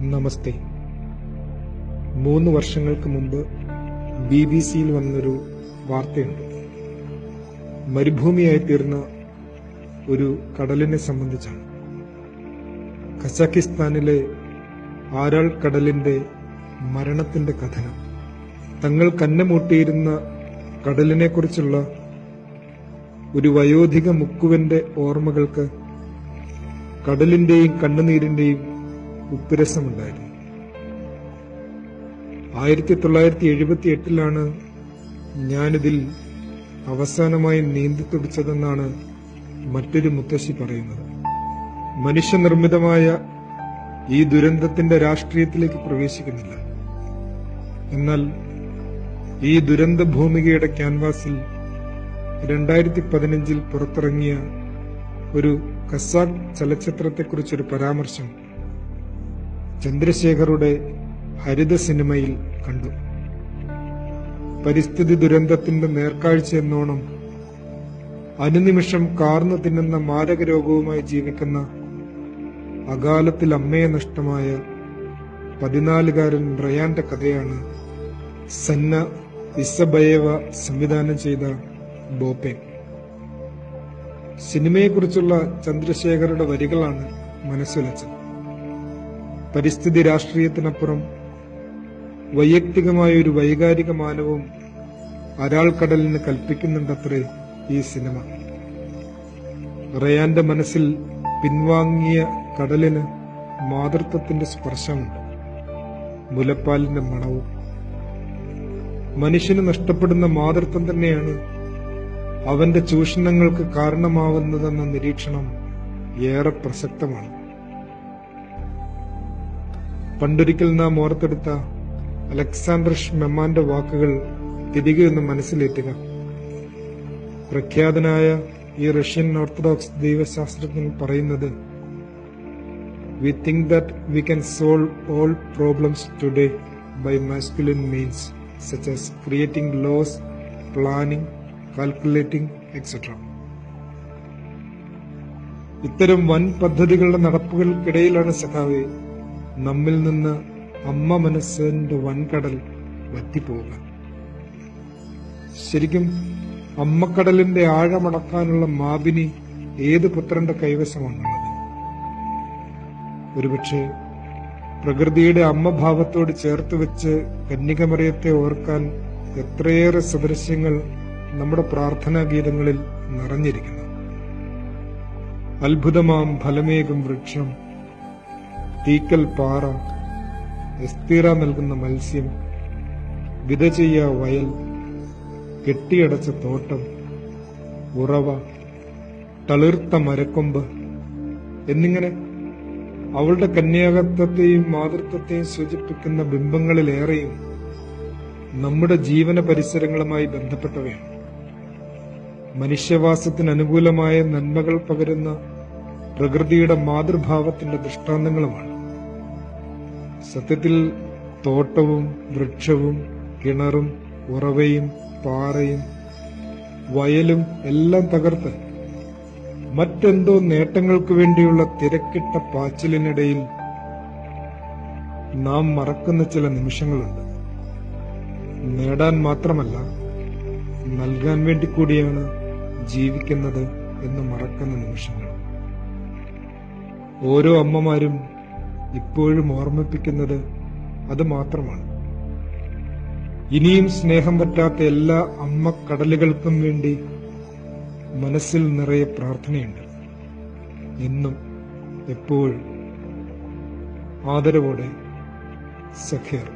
നമസ്തേ. മൂന്ന് വർഷങ്ങൾക്ക് മുമ്പ് ബി ബി സിയിൽ വന്നൊരു വാർത്തയുണ്ട്. മരുഭൂമിയായി തീർന്ന ഒരു കടലിനെ സംബന്ധിച്ചാണ്. കസാക്കിസ്ഥാനിലെ ആരാൾ കടലിന്റെ മരണത്തിന്റെ കഥനം. തങ്ങൾ കന്നമൂട്ടിയിരുന്ന കടലിനെക്കുറിച്ചുള്ള ഒരു വയോധിക മുക്കുവന്റെ ഓർമ്മകൾക്ക് കടലിന്റെയും കണ്ണുനീരിന്റെയും ഉപ്പുരസമുണ്ടായിരുന്നു. ആയിരത്തി തൊള്ളായിരത്തി എഴുപത്തി എട്ടിലാണ് ഞാനിതിൽ അവസാനമായി നീന്തി തുടിച്ചതെന്നാണ് മറ്റൊരു മുത്തശ്ശി പറയുന്നത്. മനുഷ്യനിർമ്മിതമായ ഈ ദുരന്തത്തിന്റെ രാഷ്ട്രീയത്തിലേക്ക് പ്രവേശിക്കുന്നില്ല. എന്നാൽ ഈ ദുരന്ത ഭൂമികയുടെ ക്യാൻവാസിൽ രണ്ടായിരത്തി പതിനഞ്ചിൽ പുറത്തിറങ്ങിയ ഒരു കസാഖ് ചലച്ചിത്രത്തെക്കുറിച്ചൊരു പരാമർശം ചന്ദ്രശേഖറുടെ ഹരിത സിനിമയിൽ കണ്ടു. പരിസ്ഥിതി ദുരന്തത്തിന്റെ നേർക്കാഴ്ച എന്നോണം അനുനിമിഷം കാർന്നു തിന്നുന്ന മാരക രോഗവുമായി ജീവിക്കുന്ന അകാലത്തിൽ അമ്മയെ നഷ്ടമായ പതിനാലുകാരൻ റയാന്റെ കഥയാണ് സന്ന ഇസബയേവ സംവിധാനം ചെയ്ത ബോപ്പെ സിനിമയെക്കുറിച്ചുള്ള ചന്ദ്രശേഖരുടെ വരികളാണ് മനസ്സുലച്ചത് പരിസ്ഥിതി രാഷ്ട്രീയത്തിനപ്പുറം വൈയക്തികമായ ഒരു വൈകാരിക മാനവും അരാൾക്കടലിന് കൽപ്പിക്കുന്നുണ്ടത്രേ ഈ സിനിമ. റയാന്റെ മനസ്സിൽ പിൻവാങ്ങിയ കടലിന് മാതൃത്വത്തിന്റെ സ്പർശമുണ്ട്. മുലപ്പാലിന്റെ മണവും. മനുഷ്യന് നഷ്ടപ്പെടുന്ന മാതൃത്വം തന്നെയാണ് അവന്റെ ചൂഷണങ്ങൾക്ക് കാരണമാവുന്നതെന്ന നിരീക്ഷണം ഏറെ പ്രസക്തമാണ്. പണ്ടൊരിക്കൽ നാം ഓർത്തെടുത്ത അലക്സാണ്ടർ മെമ്മാന്റെ വാക്കുകൾ തിരികെ ഒന്ന് മനസ്സിലേറ്റുക. പ്രഖ്യാതനായ ഈ റഷ്യൻ ഓർത്തഡോക്സ് ദൈവശാസ്ത്രജ്ഞൻ പറയുന്നത് we think that we can solve all problems today by masculine means such as creating laws planning calculating etcetera ഇത്തരം വൻ പദ്ധതികളുടെ നടപ്പുകൾക്കിടയിലാണ് സഖാവെ നമ്മിൽ നിന്ന് അമ്മ മനസ്സിന്റെ വൻകടൽ വറ്റിപ്പോവുക ശരിക്കും അമ്മക്കടലിന്റെ ആഴമടക്കാനുള്ള മാബിനി ഏത് പുത്രന്റെ കൈവശമാണുള്ളത്? ഒരുപക്ഷെ പ്രകൃതിയുടെ അമ്മഭാവത്തോട് ചേർത്ത് വെച്ച് കന്യകമറിയത്തെ ഓർക്കാൻ എത്രയേറെ സദൃശ്യങ്ങൾ നമ്മുടെ പ്രാർത്ഥനാ ഗീതങ്ങളിൽ നിറഞ്ഞിരിക്കുന്നു. അത്ഭുതമാം ഫലമേകും വൃക്ഷം. തീക്കൽ പാറ എസ്തീറ നൽകുന്ന മത്സ്യം വിതചെയ്യ വയൽ കെട്ടിയടച്ച തോട്ടം ഉറവ തളിർത്ത മരക്കൊമ്പ് എന്നിങ്ങനെ അവളുടെ കന്യാകത്വത്തെയും മാതൃത്വത്തെയും സൂചിപ്പിക്കുന്ന ബിംബങ്ങളിലേറെയും നമ്മുടെ ജീവന പരിസരങ്ങളുമായി ബന്ധപ്പെട്ടവയാണ്. മനുഷ്യവാസത്തിന് അനുകൂലമായ നന്മകൾ പകരുന്ന പ്രകൃതിയുടെ മാതൃഭാവത്തിന്റെ ദൃഷ്ടാന്തങ്ങളുമാണ്. സത്യത്തിൽ തോട്ടവും വൃക്ഷവും കിണറും ഉറവയും പാറയും വയലും എല്ലാം തകർത്ത് മറ്റെന്തോ നേട്ടങ്ങൾക്ക് വേണ്ടിയുള്ള തിരക്കിട്ട പാച്ചിലിനിടയിൽ നാം മറക്കുന്ന ചില നിമിഷങ്ങളുണ്ട്. നേടാൻ മാത്രമല്ല നൽകാൻ വേണ്ടി കൂടിയാണ് ജീവിക്കുന്നത് എന്ന് മറക്കുന്ന നിമിഷങ്ങൾ. ഓരോ അമ്മമാരും ഇപ്പോഴും ഓർമ്മിപ്പിക്കുന്നത് അത് മാത്രമാണ്. ഇനിയും സ്നേഹം പറ്റാത്ത എല്ലാ അമ്മ കടലുകൾക്കും വേണ്ടി മനസ്സിൽ നിറയെ പ്രാർത്ഥനയുണ്ട്. എന്നും എപ്പോഴും ആദരവോടെ സഖേർ